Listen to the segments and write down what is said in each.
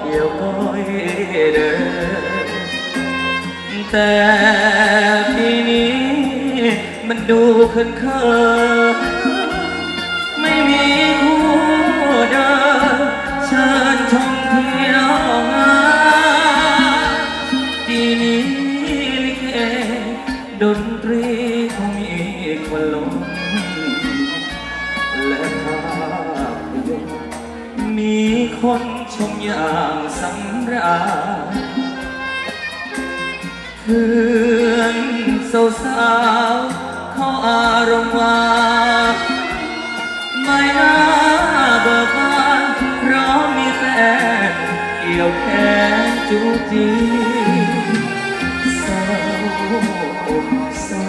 เกี่ยวก้อยเดินแต่ปีนี้มันดูเขินเขินไม่มีคู่เดินเชิญชมเที่ยวงานปีนี้ลิเกดนตรีคงมีคนลงและภาพยนตร์มีคน ชมอย่างสำราญเพื่อนสาวสาวเขาอารมณ์ว่าไม่น่าเบิกบานเพราะมีแฟนเกี่ยวแขนจูจีเศร้าเศร้า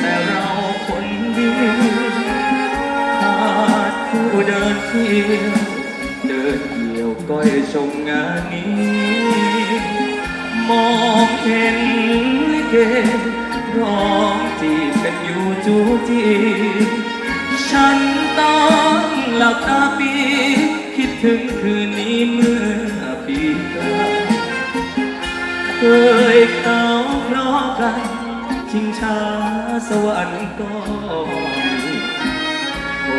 แต่เราคนเดียวขาดผู้เดินเที่ยว ก้อยชมงานนี้ มองเห็นลิเกร้องจีบกันอยู่จูจีฉันต้องหลับตาปี คิดถึงคืนนี้เมื่อปีกลายเคยเขาเพราะกันชิงช้าสวรรค์ก็มีโอ้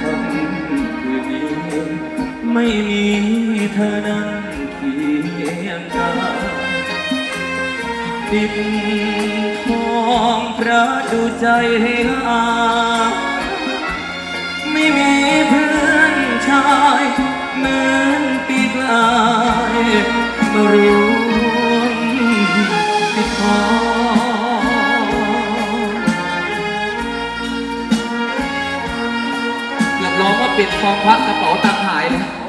คำคืนนี้ ไม่มีเธอนั้นเคียงกายปิดทองพระดูใจให้หาไม่มีเพื่อนชายเหมือนปีกลายมารวมปิดทองเกือบร้องว่าปิดทองพระกระเป๋าตังหายเลยครับ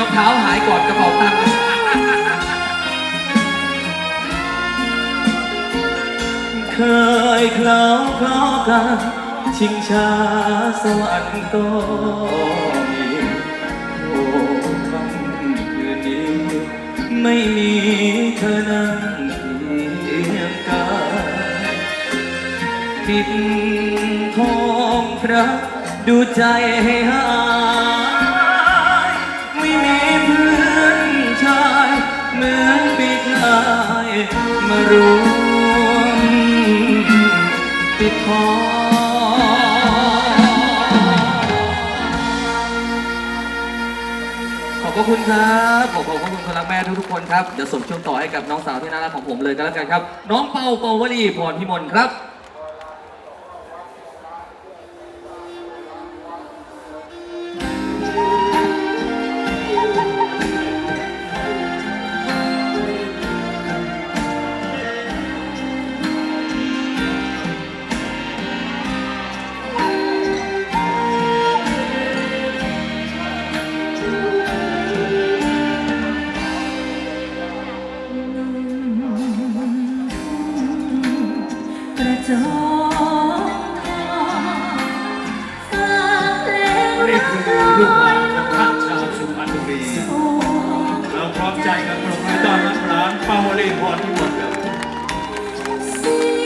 รองเท้าหายก่อนกระเป๋าตังค์เคยเคล้าคลอกัน ชิงช้าสวรรค์ก็มีโอ้คำคืนนี้ ไม่มีเธอนั้นเคียงกายปิดทองพระดูใจให้หา รวมปิดทองขอบพระคุณครับ ขอบพระคุณคนรักแม่ทุกๆคนครับ เดี๋ยวส่งช่วงต่อให้กับน้องสาวที่น่ารักของผมเลยก็แล้วกันครับ น้องเปาเปาวลีพรพิมลครับ นี่รักคือร้ลูกหอลานของท่านชาวสุพรรณบุรี เราพร้อมใจกันปรบมือต้อนรับร้านเปาวลีพรที่หมดครับเสีย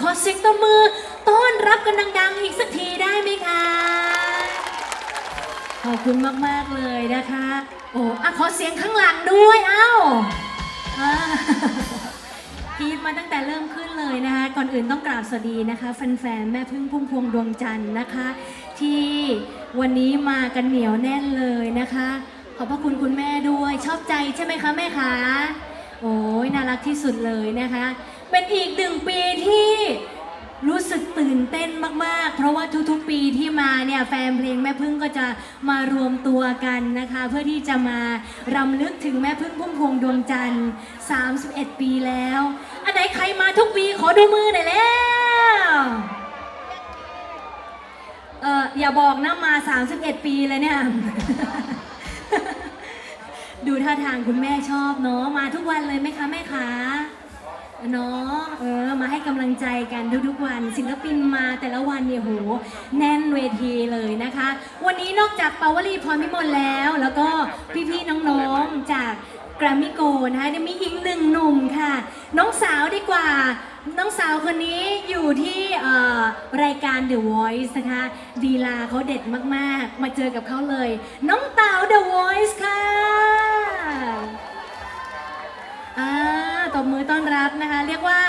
ขอเสียงตบมือ ต้อนรับกันดังๆ อีกสักทีได้ไหมคะ ขอบคุณมาก ๆ เลยนะคะ โอ้อะขอเสียงข้างหลังด้วยเอ้าอ่ากรีดมาตั้งแต่เริ่มขึ้นเลยนะคะ ก่อนอื่นต้องกราบสวัสดีนะคะแฟนๆ แม่พึ่งพุ่มพวงดวงจันทร์นะคะ ที่วันนี้มากันเหนียวแน่นเลยนะคะ ขอบพระคุณคุณแม่ด้วย ชอบใจใช่ไหมคะแม่คะ โอ้ยน่ารักที่สุดเลยนะคะ เป็นอีกหนึ่งปีที่รู้สึกตื่นเต้นมาก ๆ เพราะว่าทุกๆ ปีที่มาเนี่ยแฟนเพลงแม่พึ่งก็จะมารวมตัวกันนะคะ เพื่อที่จะมารำลึกถึงแม่พึ่งพุ่มพวงดวงจันทร์ 31 ปีแล้ว อันไหนใครมาทุกปีขอดูมือหน่อยแล้วเอออย่าบอกนะมา 31 ปีเลยเนี่ย ดูท่าทางคุณแม่ชอบเนาะมาทุกวันเลยไหมคะแม่คะ เนาะเออมาให้กำลังใจกันทุกๆวันศิลปินมาแต่ละวันเนี่ยโหแน่นเวทีเลยนะคะ วันนี้นอกจากปาวลีพรพิมลแล้ว แล้วก็พี่ๆน้องๆจากกรามิโกนะคะยังมีอีกหนึ่งหนุ่มค่ะ น้องสาวดีกว่า น้องสาวคนนี้อยู่ที่เอ่อรายการ The Voice นะคะดีลาเขาเด็ดมากๆ มาเจอกับเขาเลย น้องเต๋า The Voice ค่ะ ตบมือต้อนรับนะคะ เรียกว่า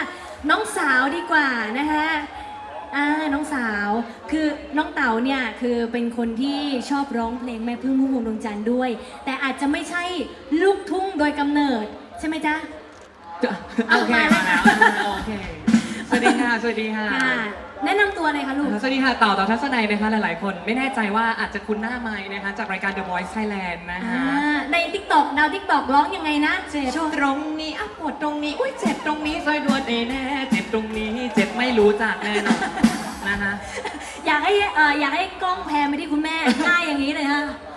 น้องสาวดีกว่านะคะอ่าน้องสาวคือน้องเต๋าเนี่ยคือเป็นคนที่ชอบร้องเพลงแม่พึ่งพุ่มพวงดวงจันทร์ด้วย แต่อาจจะไม่ใช่ลูกทุ่งโดยกำเนิด ใช่ไหมจ๊ะโอเคเอามามาแล้ว โอเค สวัสดีค่ะสวัสดีค่ะค่ะแนะนำตัวเลยค่ะลูก สวัสดีค่ะเต่าเต่าทัศนัยนะคะหลายๆ คนไม่แน่ใจว่าอาจจะคุ้นหน้าไม้นะคะจากรายการ The Voice Thailand นะอ่าคะในทิกตอกดาวทิกตอกร้องยังไงนะเจ็บตรงนี้อะปวดตรงนี้อุ้ยเจ็บตรงนี้ซอยดวนเอแน่เจ็บตรงนี้เจ็บไม่รู้จักแน่นอนนะคะ อยากให้เอ่ออยากให้กล้องแพนไปที่คุณแม่หน้าอย่างนี้เลยฮะอ่าไม่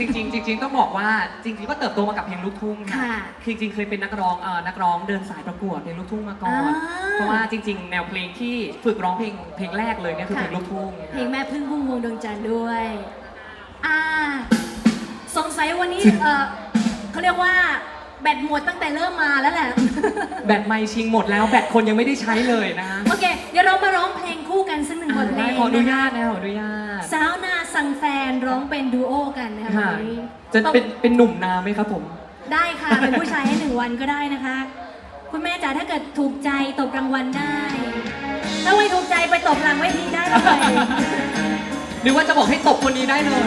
จริงๆจริงๆต้องบอกว่าจริงๆก็เติบโตมากับเพลงลูกทุ่งค่ะคือจริงๆเคยเป็นนักร้องเอ่อนักร้องเดินสายประกวดเพลงลูกทุ่งมาก่อน อ่า เพราะว่าจริง ๆ แนวเพลงที่ฝึกร้องเพลงเพลงแรกเลยเนี่ยคือค่ะเพลงลูกทุ่งเพลงแม่พึ่งพุ่มพวงดวงจันทร์ด้วย อ่า สงสัยวันนี้ เออเขาเรียกว่า แบตหมดตั้งแต่เริ่มมาแล้วแหละ แบตไม่ชิงหมดแล้ว แบตคนยังไม่ได้ใช้เลยนะคะโอเค เดี๋ยวเรามาร้องเพลงคู่กันสักหนึ่งบทเพลได้งขออนุนะคะญาตนะขออนุญาตสาวนาสั่งแฟนร้องเป็นดูโอกันนะคะค่ะวันนี้จะเป็นเป็นหนุ่มนาไหมครับผม ได้ค่ะ เป็นผู้ชายให้หนึ่งวันก็ได้นะคะ คุณแม่จ๋าถ้าเกิดถูกใจตบรางวัลได้ ถ้าไม่ถูกใจไปตบหลังเวทีได้เลย หรือว่าจะบอกให้ตบคนนี้ได้เลย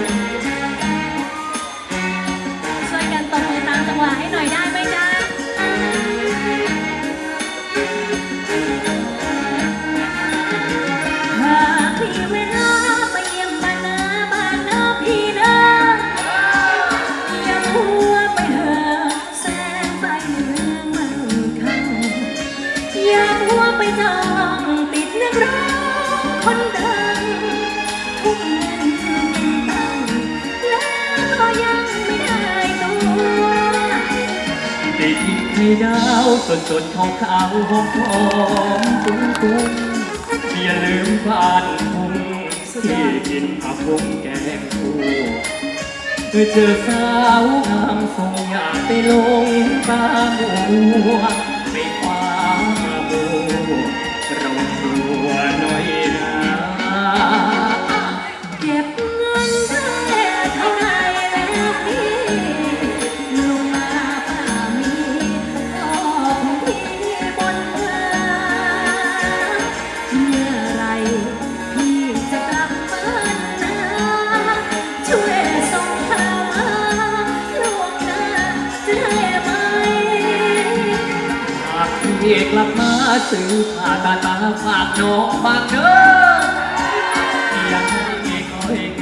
ไปทางติดนักร้องคนดังทุกเงินเงินตังแล้วก็ยังไม่ได้ตัวได้กินไข่ดาวสดสดขาวขาวหอมหอมตุ้มตุ้มอย่าลืมบ้านทุ่งที่กินผักบุ้งแกงคู่เมื่อเจอสาวงามทรงอยากไปลงตามั ซื้อผ้าตาตาฝากน้องบางเด้อ